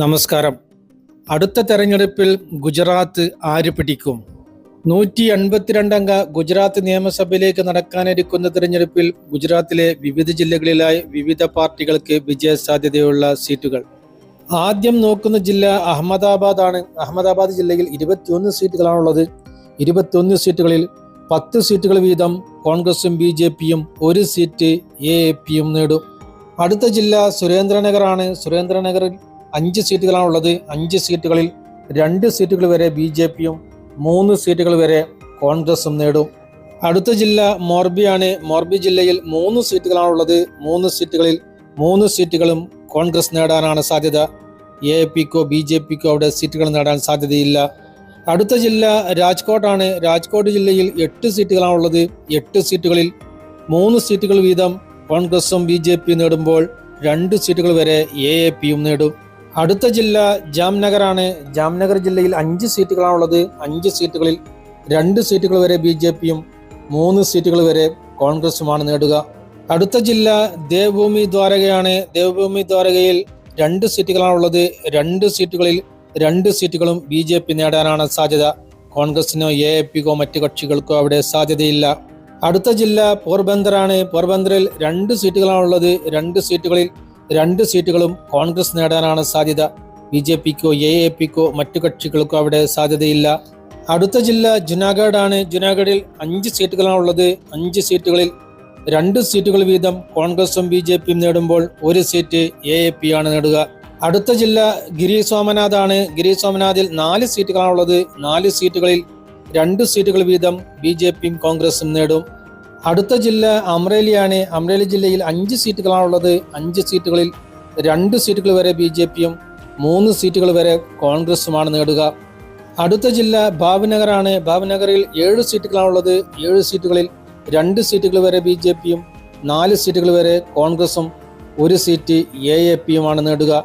നമസ്കാരം. അടുത്ത തെരഞ്ഞെടുപ്പിൽ ഗുജറാത്ത് ആര് പിടിക്കും? നൂറ്റി അൻപത്തിരണ്ടംഗ ഗുജറാത്ത് നിയമസഭയിലേക്ക് നടക്കാനിരിക്കുന്ന തെരഞ്ഞെടുപ്പിൽ ഗുജറാത്തിലെ വിവിധ ജില്ലകളിലായി വിവിധ പാർട്ടികൾക്ക് വിജയ സാധ്യതയുള്ള സീറ്റുകൾ. ആദ്യം നോക്കുന്ന ജില്ല അഹമ്മദാബാദ് ആണ് അഹമ്മദാബാദ് ജില്ലയിൽ ഇരുപത്തിയൊന്ന് സീറ്റുകളാണുള്ളത്. ഇരുപത്തിയൊന്ന് സീറ്റുകളിൽ പത്ത് സീറ്റുകൾ വീതം കോൺഗ്രസും ബി ജെ പിയും ഒരു സീറ്റ് എ എ പിയും നേടും. അടുത്ത ജില്ല സുരേന്ദ്രനഗറാണ്. സുരേന്ദ്രനഗറിൽ അഞ്ച് സീറ്റുകളാണുള്ളത്. അഞ്ച് സീറ്റുകളിൽ രണ്ട് സീറ്റുകൾ വരെ ബി ജെ പിയും മൂന്ന് സീറ്റുകൾ വരെ കോൺഗ്രസും നേടും. അടുത്ത ജില്ല മോർബിയാണ്. മോർബി ജില്ലയിൽ മൂന്ന് സീറ്റുകളാണുള്ളത്. മൂന്ന് സീറ്റുകളിൽ മൂന്ന് സീറ്റുകളും കോൺഗ്രസ് നേടാനാണ് സാധ്യത. എ പിക്കോ ബി ജെ പിക്കോ അവിടെ സീറ്റുകൾ നേടാൻ സാധ്യതയില്ല. അടുത്ത ജില്ല രാജ്കോട്ടാണ്. രാജ്കോട്ട് ജില്ലയിൽ എട്ട് സീറ്റുകളാണുള്ളത്. എട്ട് സീറ്റുകളിൽ മൂന്ന് സീറ്റുകൾ വീതം കോൺഗ്രസും ബി ജെ പി നേടുമ്പോൾ രണ്ട് സീറ്റുകൾ വരെ എ എ പിയും നേടും. അടുത്ത ജില്ല ജാംനഗറാണ്. ജാംനഗർ ജില്ലയിൽ അഞ്ച് സീറ്റുകളാണുള്ളത്. അഞ്ച് സീറ്റുകളിൽ രണ്ട് സീറ്റുകൾ വരെ ബി ജെ പിയും മൂന്ന് സീറ്റുകൾ വരെ കോൺഗ്രസുമാണ് നേടുക. അടുത്ത ജില്ല ദേവഭൂമി ദ്വാരകയാണ്. ദേവഭൂമി ദ്വാരകയിൽ രണ്ട് സീറ്റുകളാണുള്ളത്. രണ്ട് സീറ്റുകളിൽ രണ്ട് സീറ്റുകളും ബി ജെ പി നേടാനാണ് സാധ്യത. കോൺഗ്രസിനോ എ എ പിക്കോ മറ്റു കക്ഷികൾക്കോ അവിടെ സാധ്യതയില്ല. അടുത്ത ജില്ല പോർബന്ദറാണ്. പോർബന്ദറിൽ രണ്ട് സീറ്റുകളാണുള്ളത്. രണ്ട് സീറ്റുകളിൽ രണ്ട് സീറ്റുകളും കോൺഗ്രസ് നേടാനാണ് സാധ്യത. ബി ജെ പിക്കോ എ എ പിക്കോ മറ്റു കക്ഷികൾക്കോ അവിടെ സാധ്യതയില്ല. അടുത്ത ജില്ല ജുനാഗഡ് ആണ് ജുനാഗഡിൽ അഞ്ച് സീറ്റുകളാണുള്ളത് അഞ്ച് സീറ്റുകളിൽ രണ്ട് സീറ്റുകൾ വീതം കോൺഗ്രസും ബി ജെ പിയും നേടുമ്പോൾ ഒരു സീറ്റ് എ എ പി ആണ് നേടുക. അടുത്ത ജില്ല ഗിരി സോമനാഥ് ആണ് ഗിരി സോമനാഥിൽ നാല് സീറ്റുകളാണുള്ളത് നാല് സീറ്റുകളിൽ രണ്ട് സീറ്റുകൾ വീതം ബി ജെ പിയും കോൺഗ്രസും നേടും. അടുത്ത ജില്ല അമ്രേലിയാണ്. അമ്രേലി ജില്ലയിൽ അഞ്ച് സീറ്റുകളാണുള്ളത്. അഞ്ച് സീറ്റുകളിൽ രണ്ട് സീറ്റുകൾ വരെ ബി ജെ പിയും മൂന്ന് സീറ്റുകൾ വരെ കോൺഗ്രസുമാണ് നേടുക. അടുത്ത ജില്ല ഭാവ്നഗറാണ്. ഭാവ്നഗറിൽ ഏഴ് സീറ്റുകളാണുള്ളത്. ഏഴ് സീറ്റുകളിൽ രണ്ട് സീറ്റുകൾ വരെ ബി ജെ പിയും നാല് സീറ്റുകൾ വരെ കോൺഗ്രസും ഒരു സീറ്റ് എ എ പിയുമാണ് നേടുക.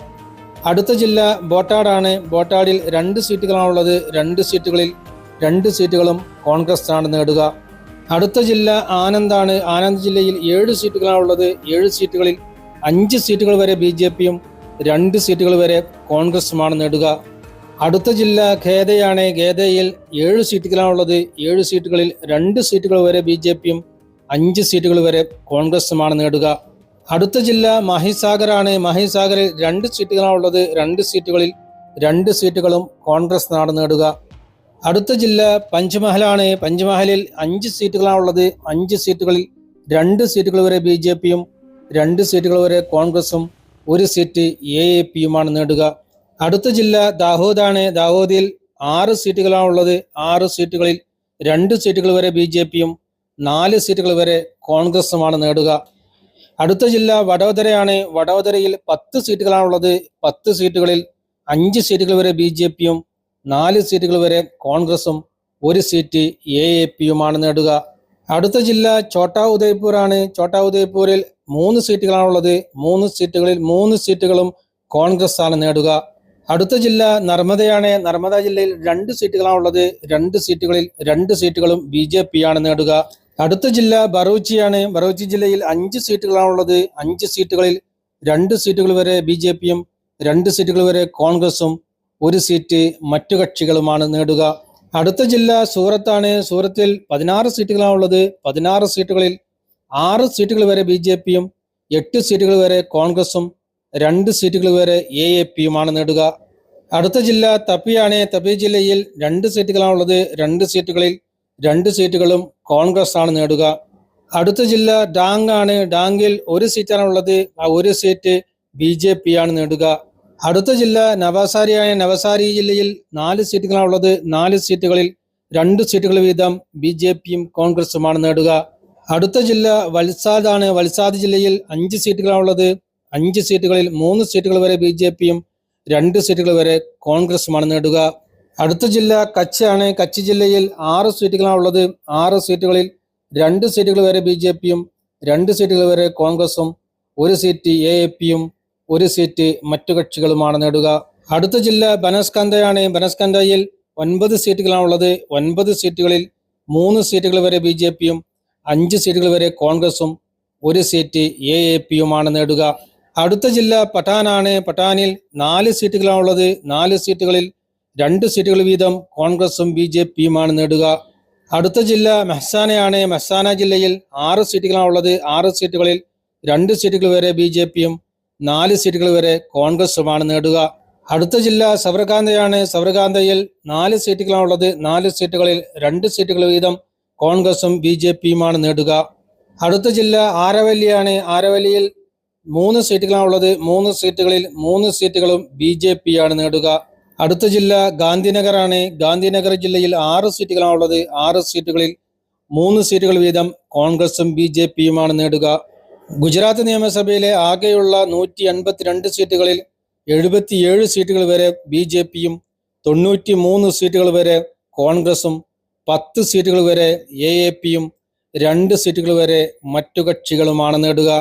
അടുത്ത ജില്ല ബോട്ടാടാണ് ബോട്ടാടിൽ രണ്ട് സീറ്റുകളാണുള്ളത്. രണ്ട് സീറ്റുകളിൽ രണ്ട് സീറ്റുകളും കോൺഗ്രസ് ആണ് നേടുക. അടുത്ത ജില്ല ആനന്ദാണ്. ആനന്ദ് ജില്ലയിൽ ഏഴ് സീറ്റുകളാണുള്ളത് ഏഴ് സീറ്റുകളിൽ അഞ്ച് സീറ്റുകൾ വരെ ബി ജെ പിയും രണ്ട് സീറ്റുകൾ വരെ കോൺഗ്രസുമാണ് നേടുക. അടുത്ത ജില്ല ഖേദയാണ്. ഖേദയിൽ ഏഴ് സീറ്റുകളാണുള്ളത് ഏഴ് സീറ്റുകളിൽ രണ്ട് സീറ്റുകൾ വരെ ബി ജെ പിയും അഞ്ച് സീറ്റുകൾ വരെ കോൺഗ്രസുമാണ് നേടുക. അടുത്ത ജില്ല മഹിസാഗറാണ്. മഹിസാഗറിൽ രണ്ട് സീറ്റുകളാണുള്ളത് രണ്ട് സീറ്റുകളിൽ രണ്ട് സീറ്റുകളും കോൺഗ്രസ് നാട് നേടുക. അടുത്ത ജില്ല പഞ്ചമഹലാണ്. പഞ്ച്മഹലിൽ അഞ്ച് സീറ്റുകളാണ് ഉള്ളത്. അഞ്ച് സീറ്റുകളിൽ രണ്ട് സീറ്റുകൾ വരെ ബി ജെ പിയും രണ്ട് സീറ്റുകൾ വരെ കോൺഗ്രസും ഒരു സീറ്റ് എ എ പിയുമാണ് നേടുക. അടുത്ത ജില്ല ദാഹോദാണ്. ദാഹോദിൽ ആറ് സീറ്റുകളാണ് ഉള്ളത്. ആറ് സീറ്റുകളിൽ രണ്ട് സീറ്റുകൾ വരെ ബി ജെ പിയും നാല് സീറ്റുകൾ വരെ കോൺഗ്രസുമാണ് നേടുക. അടുത്ത ജില്ല വഡോദരയാണ്. വഡോദരയിൽ പത്ത് സീറ്റുകളാണുള്ളത് പത്ത് സീറ്റുകളിൽ അഞ്ച് സീറ്റുകൾ വരെ ബി ജെ പിയും നാല് സീറ്റുകൾ വരെ കോൺഗ്രസും ഒരു സീറ്റ് എ എ പിയുമാണ് നേടുക. അടുത്ത ജില്ല ചോട്ടാ ഉദയ്പൂരാണ് ഛോട്ടാ ഉദയ്പൂരിൽ മൂന്ന് സീറ്റുകളാണുള്ളത്. മൂന്ന് സീറ്റുകളിൽ മൂന്ന് സീറ്റുകളും കോൺഗ്രസ് ആണ് നേടുക. അടുത്ത ജില്ല നർമ്മദയാണ്. നർമ്മദ ജില്ലയിൽ രണ്ട് സീറ്റുകളാണുള്ളത്. രണ്ട് സീറ്റുകളിൽ രണ്ട് സീറ്റുകളും ബി ജെ പി ആണ് നേടുക. അടുത്ത ജില്ല ബറൂച്ചിയാണ്. ബറൂച്ചി ജില്ലയിൽ അഞ്ച് സീറ്റുകളാണുള്ളത്. അഞ്ച് സീറ്റുകളിൽ രണ്ട് സീറ്റുകൾ വരെ ബി ജെ പിയും രണ്ട് സീറ്റുകൾ വരെ കോൺഗ്രസും ഒരു സീറ്റ് മറ്റു കക്ഷികളുമാണ് നേടുക. അടുത്ത ജില്ല സൂറത്താണ്. സൂറത്തിൽ പതിനാറ് സീറ്റുകളാണുള്ളത്. പതിനാറ് സീറ്റുകളിൽ ആറ് സീറ്റുകൾ വരെ ബി ജെ പിയും എട്ട് സീറ്റുകൾ വരെ കോൺഗ്രസും രണ്ട് സീറ്റുകൾ വരെ എ എ പിയുമാണ് നേടുക. അടുത്ത ജില്ല തപ്പിയാണ്. തപ്പി ജില്ലയിൽ രണ്ട് സീറ്റുകളാണ് ഉള്ളത് രണ്ട് സീറ്റുകളിൽ രണ്ട് സീറ്റുകളും കോൺഗ്രസ് ആണ് നേടുക. അടുത്ത ജില്ല ഡാങ് ആണ് ഡാങ്കിൽ ഒരു സീറ്റാണ് ഉള്ളത് ആ ഒരു സീറ്റ് ബി ജെ പി ആണ് നേടുക. അടുത്ത ജില്ല നവാസാരിയായ നവസാരി ജില്ലയിൽ നാല് സീറ്റുകളാണുള്ളത് നാല് സീറ്റുകളിൽ രണ്ട് സീറ്റുകൾ വീതം ബി ജെ പിയും കോൺഗ്രസുമാണ് നേടുക. അടുത്ത ജില്ല വൽസാദ് ആണ് വൽസാദ് ജില്ലയിൽ അഞ്ച് സീറ്റുകളാണുള്ളത് അഞ്ച് സീറ്റുകളിൽ മൂന്ന് സീറ്റുകൾ വരെ ബി ജെ പിയും രണ്ട് സീറ്റുകൾ വരെ കോൺഗ്രസുമാണ് നേടുക. അടുത്ത ജില്ല കച്ച് ആണ് കച്ച് ജില്ലയിൽ ആറ് സീറ്റുകളാണുള്ളത് ആറ് സീറ്റുകളിൽ രണ്ട് സീറ്റുകൾ വരെ ബി ജെ പിയും രണ്ട് സീറ്റുകൾ വരെ കോൺഗ്രസും ഒരു സീറ്റ് എ എ പിയും ഒരു സീറ്റ് മറ്റു കക്ഷികളുമാണ് നേടുക. അടുത്ത ജില്ല ബനസ്കന്തയാണ് ബനസ്കന്തയിൽ ഒൻപത് സീറ്റുകളാണുള്ളത്. ഒൻപത് സീറ്റുകളിൽ മൂന്ന് സീറ്റുകൾ വരെ ബി ജെ പിയും അഞ്ച് സീറ്റുകൾ വരെ കോൺഗ്രസും ഒരു സീറ്റ് എ എ പിയുമാണ് നേടുക. അടുത്ത ജില്ല പട്ടാനാണ്. പട്ടാനിൽ നാല് സീറ്റുകളാണുള്ളത്. നാല് സീറ്റുകളിൽ രണ്ട് സീറ്റുകൾ വീതം കോൺഗ്രസും ബി ജെ പിയുമാണ് നേടുക. അടുത്ത ജില്ല മെഹ്സാനയാണ്. മെഹ്സാന ജില്ലയിൽ ആറ് സീറ്റുകളാണുള്ളത്. ആറ് സീറ്റുകളിൽ രണ്ട് സീറ്റുകൾ വരെ ബി ജെ പിയും നാല് സീറ്റുകൾ വരെ കോൺഗ്രസുമാണ് നേടുക. അടുത്ത ജില്ല സബർകാന്തയാണ് സബർകാന്തയിൽ നാല് സീറ്റുകളാണുള്ളത്. നാല് സീറ്റുകളിൽ രണ്ട് സീറ്റുകൾ വീതം കോൺഗ്രസും ബി ജെ പിയുമാണ് നേടുക. അടുത്ത ജില്ല ആരവല്ലിയാണ്. ആരവല്ലിയിൽ മൂന്ന് സീറ്റുകളാണുള്ളത്. മൂന്ന് സീറ്റുകളിൽ മൂന്ന് സീറ്റുകളും ബി ജെ പി ആണ് നേടുക. അടുത്ത ജില്ല ഗാന്ധിനഗറാണ്. ഗാന്ധിനഗർ ജില്ലയിൽ ആറ് സീറ്റുകളാണുള്ളത്. ആറ് സീറ്റുകളിൽ മൂന്ന് സീറ്റുകൾ വീതം കോൺഗ്രസും ബി ജെ പിയുമാണ് നേടുക. ഗുജറാത്ത് നിയമസഭയിലെ ആകെയുള്ള നൂറ്റി അൻപത്തിരണ്ട് സീറ്റുകളിൽ എഴുപത്തിയേഴ് സീറ്റുകൾ വരെ ബി ജെ പിയും തൊണ്ണൂറ്റി മൂന്ന് സീറ്റുകൾ വരെ കോൺഗ്രസും പത്ത് സീറ്റുകൾ വരെ എ എ പിയും രണ്ട് സീറ്റുകൾ വരെ മറ്റു കക്ഷികളുമാണ് നേടുക.